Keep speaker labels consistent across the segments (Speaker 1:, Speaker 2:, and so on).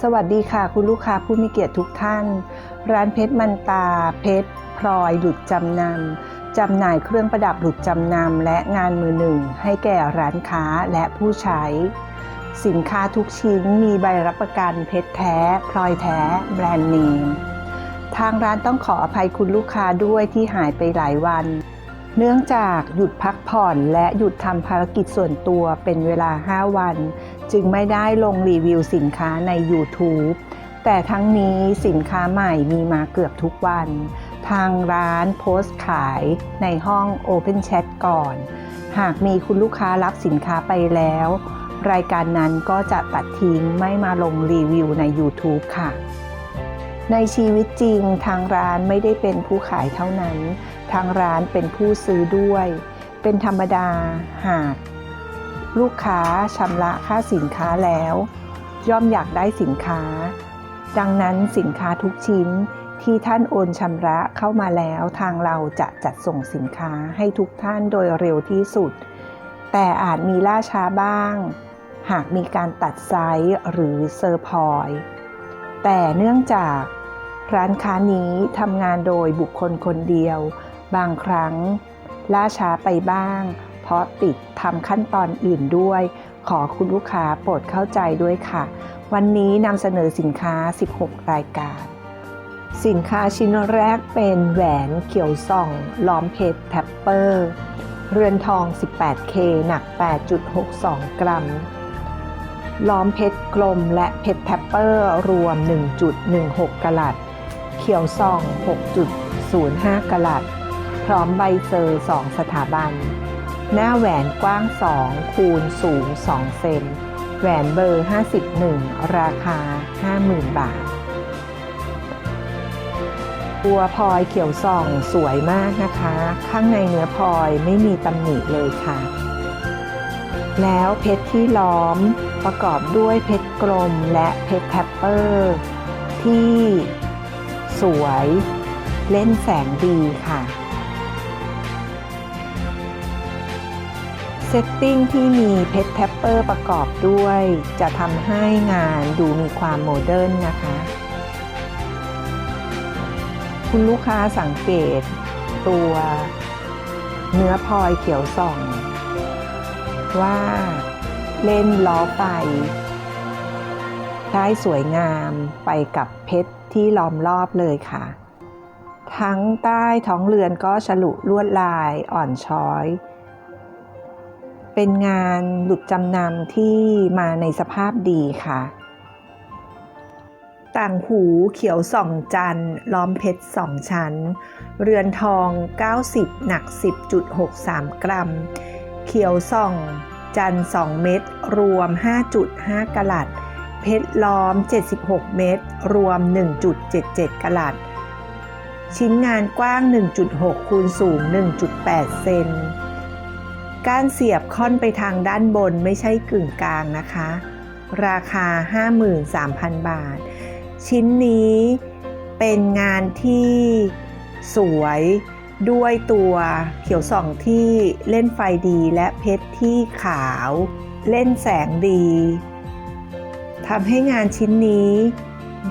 Speaker 1: สวัสดีค่ะ คุณลูกค้าผู้มีเกียรติทุกท่าน ร้านเพชรมันตา เพชรพลอยหลุดจำนำจำหน่ายเครื่องประดับหลุดจำนำและงานมือหนึ่ง ให้แก่ร้านค้าและผู้ใช้ สินค้าทุกชิ้นมีใบรับประกันเพชรแท้พลอยแท้ แบรนด์เนมทางร้านต้องขออภัยคุณลูกค้าด้วยที่หายไปหลายวัน เนื่องจากหยุดพักผ่อนและหยุดทำภารกิจส่วนตัวเป็นเวลา 5 วัน จึงไม่ได้ลงรีวิวสินค้าใน YouTube แต่ทั้งนี้สินค้าใหม่มีมาเกือบทุกวัน ทางร้านโพสต์ขายในห้อง Open Chat ก่อน หากมีคุณลูกค้ารับสินค้าไปแล้ว รายการนั้นก็จะตัดทิ้งไม่มาลงรีวิวใน YouTube ค่ะ ในชีวิตจริงทางร้านไม่ได้เป็นผู้ขายเท่านั้น ทางร้านเป็นผู้ซื้อด้วย เป็นธรรมดาหาก ลูกค้าชำระค่าสินค้าแล้ว ย่อมอยากได้สินค้า ดังนั้นสินค้าทุกชิ้นที่ท่านโอนชำระเข้ามาแล้วทางเราจะจัดส่งสินค้าให้ทุกท่านโดยเร็วที่สุด แต่อาจมีล่าช้าบ้าง หากมีการตัดไซส์หรือเซอร์พอยต์แต่เนื่องจากร้านค้านี้ทำงานโดยบุคคลคนเดียว บางครั้ง ล่าช้าไปบ้าง เพราะติดทำขั้นตอนอื่นด้วย ขอคุณลูกค้าโปรดเข้าใจด้วยค่ะ วันนี้นำเสนอสินค้า 16 รายการ สินค้าชิ้นแรกเป็นแหวนเขียวส่อง ล้อมเพชรแท็ปเปอร์ เรือนทอง 18K หนัก 8.62 กรัม ล้อมเพชรกลมและเพชรแท็ปเปอร์ รวม 1.16กลัด เขียวส่อง 6.05กลัดพร้อมใบเซอร์ 2 สถาบัน หน้าแหวนกว้าง 2 คูณสูง 2 เซน แหวนเบอร์ 51 ราคา 50,000 บาท ตัวพลอยเขียวส่องสวยมากนะคะ ข้างในเนื้อพลอยไม่มีตำหนิเลยค่ะ แล้วเพชรที่ล้อมประกอบด้วยเพชรกลมและเพชรแทปเปอร์ ที่สวยเล่นแสงดีค่ะ ซตติ้งที่มีเพชรแทปเปอร์ประกอบด้วย จะทำให้งานดูมีความโมเดิร์นนะคะ คุณลูกค้าสังเกต ตัวเนื้อพลอยเขียวส่อง ว่าเล่นล้อไฟได้สวยงามไปกับเพชรที่ล้อมรอบเลยค่ะ ทั้งใต้ท้องเรือนก็ฉลุลวดลายอ่อนช้อย เป็นงานหลุดจำนำที่มาในสภาพดีค่ะ ต่างหูเขียวสองจันล้อมเพชรสองชั้น เรือนทอง 90 หนัก 10.63 กรัม เขียวส่องจันทร์2เม็ดรวม 5.5กะลัด เพชรล้อม 76 เม็ดรวม 1.77กะลัด ชิ้นงานกว้าง 1.6 คูณสูง 1.8 เซน ก้านเสียบค่อนไปทางด้านบนไม่ใช่กึ่งกลางนะคะ ราคา 53,000 บาท ชิ้นนี้เป็นงานที่สวยด้วยตัวเขียวส่องที่เล่นไฟดีและเพชรที่ขาว เล่นแสงดีทำให้งานชิ้นนี้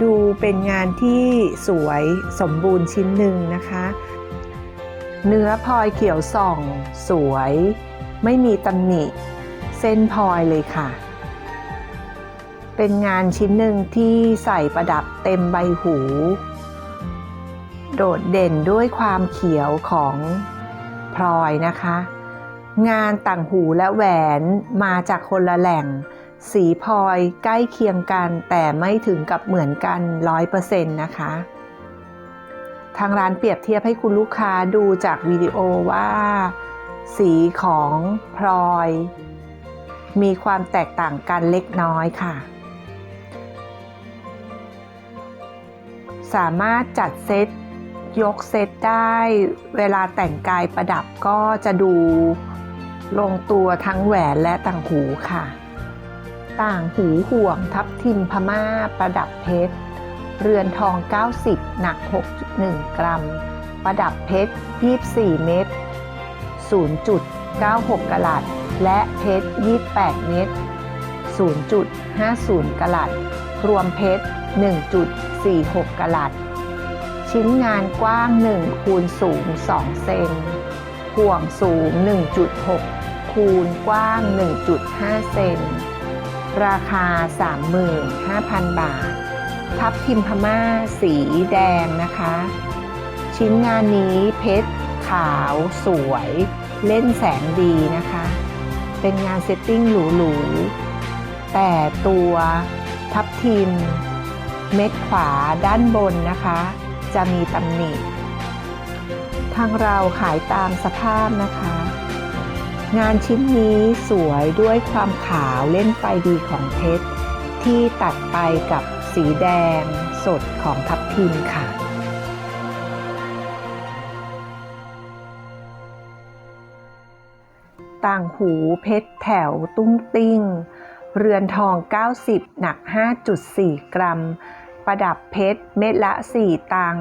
Speaker 1: ดูเป็นงานที่สวยสมบูรณ์ชิ้นหนึ่งนะคะ เนื้อพลอยเขียวส่อง สวย ไม่มีตำหนิ เส้นพลอยเลยค่ะ เป็นงานชิ้นหนึ่งที่ใส่ประดับเต็มใบหู โดดเด่นด้วยความเขียวของพลอยนะคะ งานต่างหูและแหวนมาจากคนละแหล่ง สีพลอยใกล้เคียงกันแต่ไม่ถึงกับเหมือนกัน100%นะคะทางร้านเปรียบเทียบให้คุณลูกค้าดูจากวิดีโอว่า สีของพลอย มีความแตกต่างกันเล็กน้อยค่ะ สามารถจัดเซตยกเซตได้เวลาแต่งกายประดับก็จะดูลงตัวทั้งแหวนและต่างหูค่ะ ต่างหูห่วงทับทิมพม่าประดับเพชร เรือนทอง 90 หนัก 6.1 กรัม ประดับเพชร 24 เม็ด 0.96กะลัด และเพชร 28 เม็ด 0.50กะลัด รวมเพชร 1.46กะลัด ชิ้นงานกว้าง 1 คูณสูง 2 เซน ห่วงสูง 1.6 คูณกว้าง 1.5 เซน ราคา 35,000 บาท ทับทิมพม่าสีแดงนะคะ ชิ้นงานนี้เพชรขาวสวย เล่นแสงดีนะคะ เป็นงานเซตติ้งหรูๆ แต่ตัวทับทิม เม็ดขวาด้านบนนะคะ จะมีตำหนิ ทางเราขายตามสภาพนะคะ งานชิ้นนี้สวยด้วยความขาวเล่นไฟดีของเพชรที่ตัดไปกับสีแดงสดของทับทิมค่ะ ต่างหูเพชรแถวตุ้งติ้ง เรือนทอง 90 หนัก 5.4 กรัม ประดับเพชรเม็ดละ 4 ตัง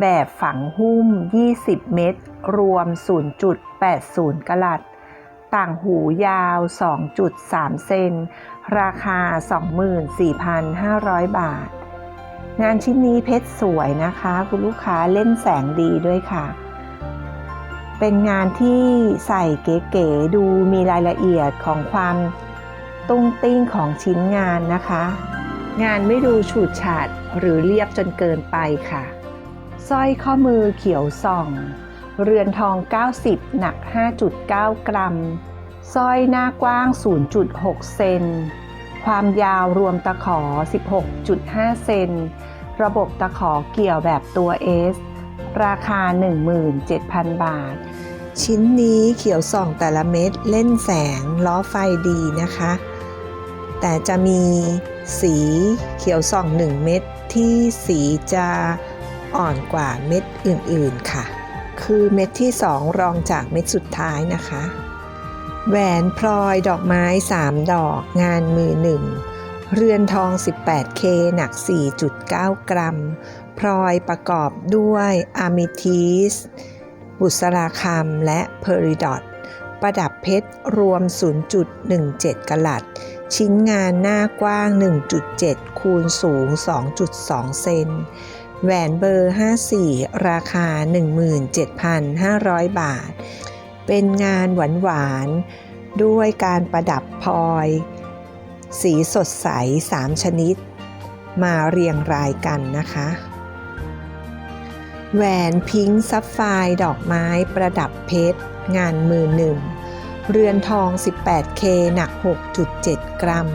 Speaker 1: แบบฝังหุ้ม 20 เม็ดรวม 0.80 กลัด ต่างหูยาว 2.3 เซน ราคา 24,500 บาท งานชิ้นนี้เพชรสวยนะคะ คุณลูกค้าเล่นแสงดีด้วยค่ะ เป็นงานที่ใส่เก๋ๆดูมีรายละเอียดของความตุ้งติ้งของชิ้นงานนะคะ งานไม่ดูฉูดฉาดหรือเรียบจนเกินไปค่ะสร้อยข้อมือเขียวส่อง เรือนทอง 90 หนัก 5.9 กรัมสร้อยหน้ากว้าง 0.6 เซน ความยาวรวมตะขอ 16.5 เซน ระบบตะขอเกี่ยวแบบตัว S ราคา 17,000 บาท ชิ้นนี้เขียวส่องแต่ละเม็ดเล่นแสงล้อไฟดีนะคะ แต่จะมีสีเขียวส่อง1เม็ดที่สีจะอ่อนกว่าเม็ดอื่นๆค่ะ คือเม็ดที่2รองจากเม็ดสุดท้ายนะคะ แหวนพลอยดอกไม้ 3 ดอกงานมือหนึ่งเรือนทอง 18K หนัก 4.9 กรัม พลอยประกอบด้วยอะมิทิส บุษราคำและเพอริดอตประดับเพชรรวม 0.17กะลัด ชิ้นงานหน้ากว้าง 1.7 คูณสูง 2.2 เซน แหวนเบอร์ 54 ราคา 17,500 บาท เป็นงานหวานหวานๆด้วยการประดับพลอย สีสดใส 3 ชนิด มาเรียงรายกันนะคะ แหวนพิงค์ซับไฟร์ดอกไม้ประดับเพชร งานมือหนึ่ง เรือนทอง 18K หนัก 6.7 กรัม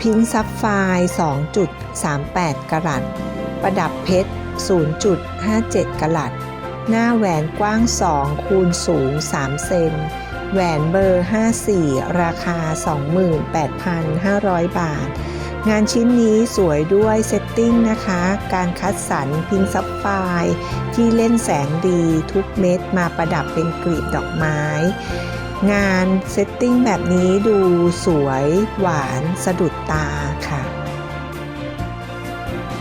Speaker 1: พิงค์ซับไฟร์2.38 กรัตประดับเพชร 0.57 กรัตหน้าแหวนกว้าง 2 คูณสูง 3 เซน แหวนเบอร์ 54 ราคา 28,500 บาท งานชิ้นนี้สวยด้วยเซตติ้งนะคะ การคัดสรรพิงซับไฟร์ที่เล่นแสงดีทุกเม็ดมาประดับเป็นกลีบดอกไม้ งานเซตติ้งแบบนี้ดูสวยหวานสะดุดตาค่ะ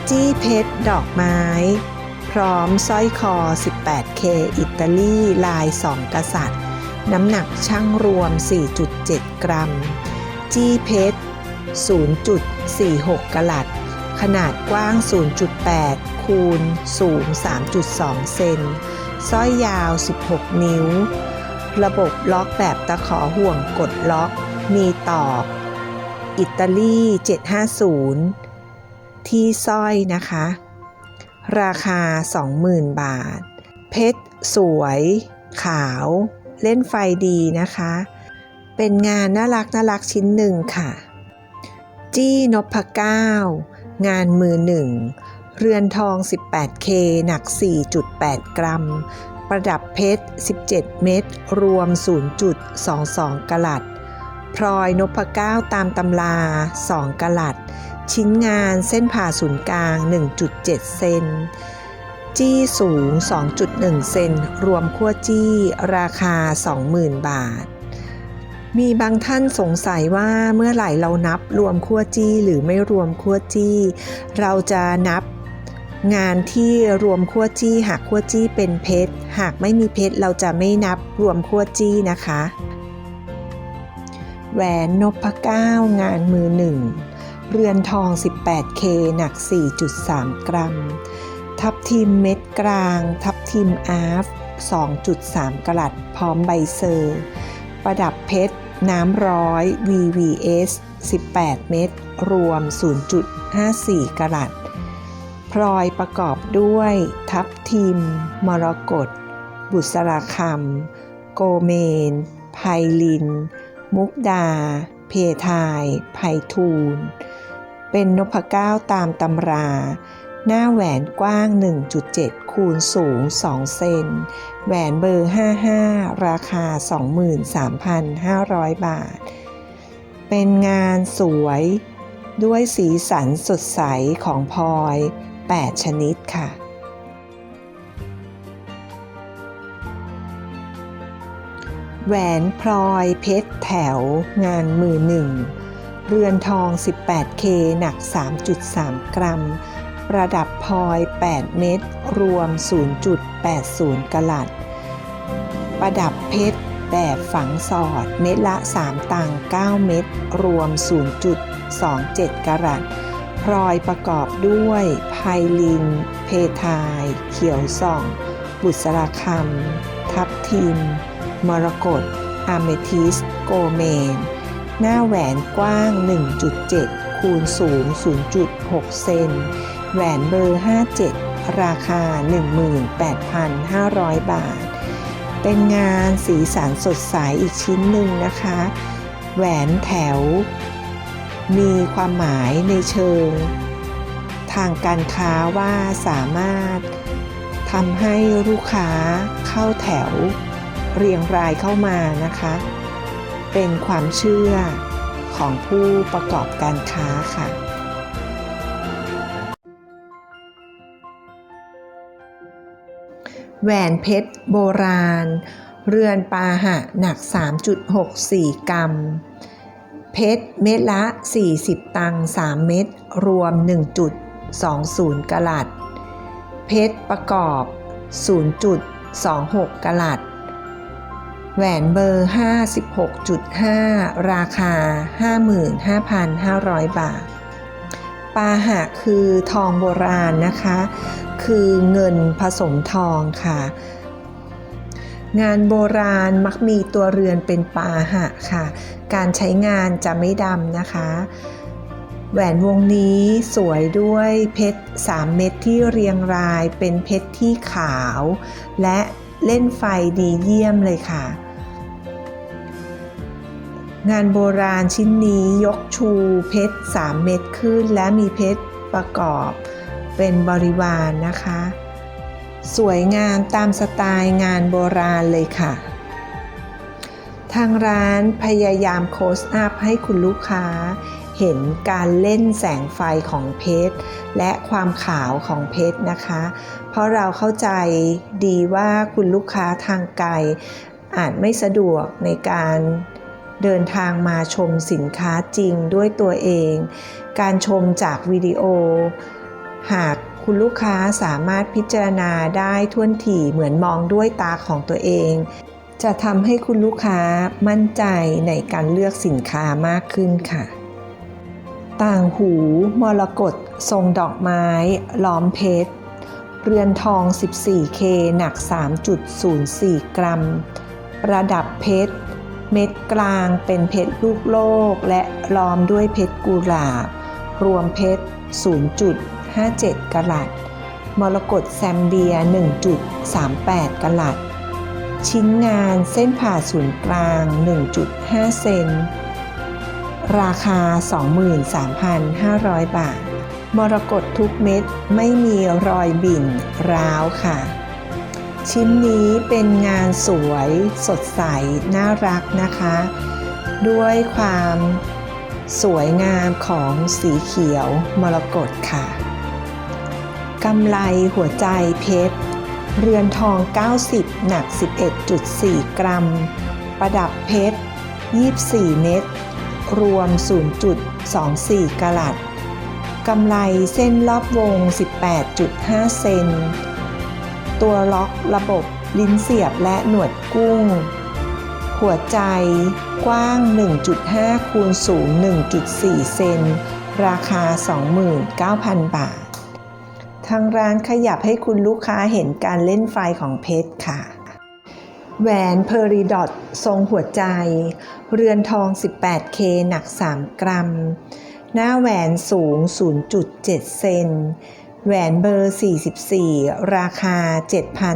Speaker 1: จี้เพชรดอกไม้ พร้อมสร้อยคอ 18K อิตาลีลาย 2 กษัตริย์ น้ำหนักช่างรวม 4.7 กรัม จี้เพชร 46กะลัด ขนาดกว้าง 0.8 คูณ สูง 3.2 เซนสร้อยยาว 16 นิ้ว ระบบล็อกแบบตะขอห่วงกดล็อก มีตอก อิตาลี 750 ที่สร้อยนะคะ ราคา 20,000 บาท เพชร สวย ขาว เล่นไฟดีนะคะ เป็นงานน่ารักน่ารักชิ้นหนึ่งค่ะ จี้นพเก้างานมือหนึ่ง เรือนทอง 18K หนัก 4.8 กรัม ประดับเพชร 17 เม็ด รวม 0.22กะลัด พลอยนพเก้าตามตำรา 2กะลัด ชิ้นงานเส้นผ่าศูนย์กลาง 1.7 เซน จี้สูง 2.1 เซน รวมขั้วจี้ ราคา 20,000 บาท มีบางท่านสงสัยว่าเมื่อไหร่เรานับรวมขั้วจี้หรือไม่รวมขั้วจี้ เราจะนับงานที่รวมขั้วจี้หากขั้วจี้เป็นเพชร หากไม่มีเพชรเราจะไม่นับรวมขั้วจี้นะคะ แหวนนพเก้างานมือหนึ่งเรือนทอง 18K หนัก 4.3 กรัม ทับทิมเม็ดกลาง ทับทิมอาร์ฟ 2.3กรัตพร้อมใบเซอร์ ประดับเพชร น้ำร้อย VVS 18 เม็ดรวม 0.54 กรัตพลอยประกอบด้วย ทับทิม มรกต บุษราคำ โกเมน ไพลิน มุกดา เพทาย ไพทูล เป็นนพเก้าตามตำรา หน้าแหวนกว้าง 1.7 คูณสูง 2 เซน แหวนเบอร์ 55 ราคา 23,500 บาท เป็นงานสวย ด้วยสีสันสดใสของพลอย 8 ชนิดค่ะ แหวนพลอยเพชรแถวงานมือหนึ่ง เรือนทอง 18K หนัก 3.3 กรัม ประดับพลอย 8 เม็ดรวม 0.80กะลัด ประดับเพชรแบบฝังสอด เม็ดละ 3 ตัง9เม็ดรวม 0.27กะรัตพลอยประกอบด้วยไพลิน เพทาย เขียวส่อง บุษราคำ ทับทิม มรกตอะเมทิส โกเมน หน้าแหวนกว้าง 1.7 คูณสูง 0.6 เซน แหวนเบอร์ 57 ราคา 18,500 บาท เป็นงานสีสันสดใสอีกชิ้นหนึ่งนะคะ แหวนแถว มีความหมายในเชิง ทางการค้าว่าสามารถทำให้ลูกค้าเข้าแถว เรียงรายเข้ามานะคะ เป็นความเชื่อของผู้ประกอบการค้าค่ะ แหวนเพชรโบราณ เรือนปาหะหนัก 3.64 กรัม เพชรเม็ดละ 40 ตังค์3เม็ดรวม 1.20 กลัด เพชรประกอบ 0.26 กลัด แหวนเบอร์ 56.5 ราคา 55,500 บาท ปาหะคือทองโบราณนะคะ คือเงินผสมทองค่ะ งานโบราณมักมีตัวเรือนเป็นปาหะค่ะ การใช้งานจะไม่ดำนะคะ แหวนวงนี้สวยด้วยเพชร 3 เม็ดที่เรียงรายเป็นเพชรที่ขาว และเล่นไฟดีเยี่ยมเลยค่ะ งานโบราณชิ้นนี้ยกชูเพชร 3 เม็ดขึ้น และมีเพชรประกอบเป็นบริวารนนะคะ สวยงามตามสไตล์งานโบราณเลยค่ะ ทางร้านพยายามโคสอัพให้คุณลูกค้า เห็นการเล่นแสงไฟของเพชร และความขาวของเพชรนะคะ เพราะเราเข้าใจดีว่าคุณลูกค้าทางไกลอาจไม่สะดวกในการ เดินทางมาชมสินค้าจริงด้วยตัวเอง การชมจากวิดีโอ หากคุณลูกค้าสามารถพิจารณาได้ท่วนถี่เหมือนมองด้วยตาของตัวเอง จะทำให้คุณลูกค้ามั่นใจในการเลือกสินค้ามากขึ้นค่ะ ต่างหูมรกตทรงดอกไม้ล้อมเพชร เรือนทอง 14K หนัก 3.04 กรัม ประดับเพชร เม็ดกลางเป็นเพชรลูกโลก และล้อมด้วยเพชรกุหลาบ รวมเพชร 0.57กะลัด มรกตแซมเบีย 1.38กะลัด ชิ้นงานเส้นผ่าศูนย์กลาง 1.5 เซน ราคา 23,500 บาท มรกตทุกเม็ดไม่มีรอยบิ่นร้าวค่ะ ชิ้นนี้เป็นงานสวยสดใส น่ารักนะคะ ด้วยความสวยงามของสีเขียวมรกตค่ะกำไลหัวใจเพชร เรือนทอง 90 หนัก 11.4 กรัม ประดับเพชร 24 เม็ดรวม 0.24กะลัดกำไลเส้นรอบวง 18.5 เซน ตัวล็อกระบบลิ้นเสียบและหนวดกุ้ง หัวใจกว้าง 1.5 คูณสูง 1.4 เซน ราคา 29,000 บาท ทางร้านขยับให้คุณลูกค้าเห็นการเล่นไฟของเพชรค่ะ แหวนเพอริดอททรงหัวใจ เรือนทอง 18K หนัก 3 กรัม หน้าแหวนสูง 0.7 เซน แหวนเบอร์ 44 ราคา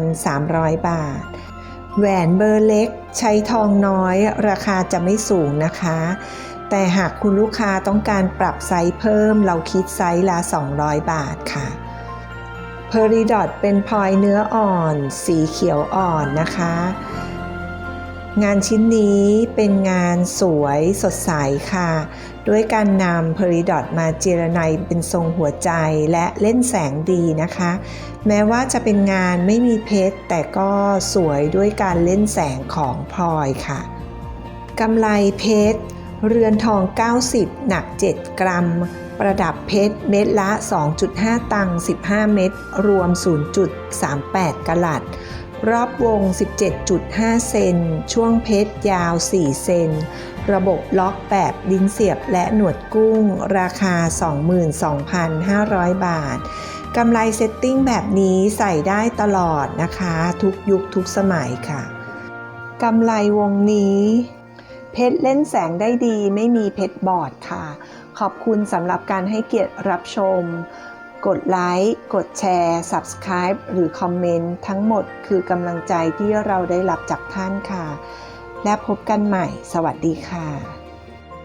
Speaker 1: 7,300 บาท แหวนเบอร์เล็กใช้ทองน้อย ราคาจะไม่สูงนะคะ แต่หากคุณลูกค้าต้องการปรับไซส์เพิ่มเราคิดไซส์ละ 200 บาทค่ะเพอริดอทเป็นพลอยเนื้ออ่อน สีเขียวอ่อนนะคะ งานชิ้นนี้เป็นงานสวยสดใสค่ะ ด้วยการนำเพอริดอทมาเจรไนเป็นทรงหัวใจและเล่นแสงดีนะคะ แม้ว่าจะเป็นงานไม่มีเพชร แต่ก็สวยด้วยการเล่นแสงของพลอยค่ะกำไรเพชร เรือนทอง 90 หนัก 7 กรัม ประดับเพชรเม็ดละ 2.5 ตัง 15 เม็ดรวม 0.38กะลัด รอบวง 17.5 เซน ช่วงเพชรยาว 4 เซน ระบบล็อกแบบลิ้นเสียบและหนวดกุ้ง ราคา 22,500 บาท กำไรเซตติ้งแบบนี้ใส่ได้ตลอดนะคะ ทุกยุคทุกสมัยค่ะ กำไรวงนี้ เพชรเล่นแสงได้ดีไม่มีเพชรบอดค่ะ ขอบคุณสำหรับการให้เกียรติรับชม กดไลค์ กดแชร์ Subscribe หรือคอมเมนต์ทั้งหมดคือกำลังใจที่เราได้รับจากท่านค่ะ และพบกันใหม่ สวัสดีค่ะ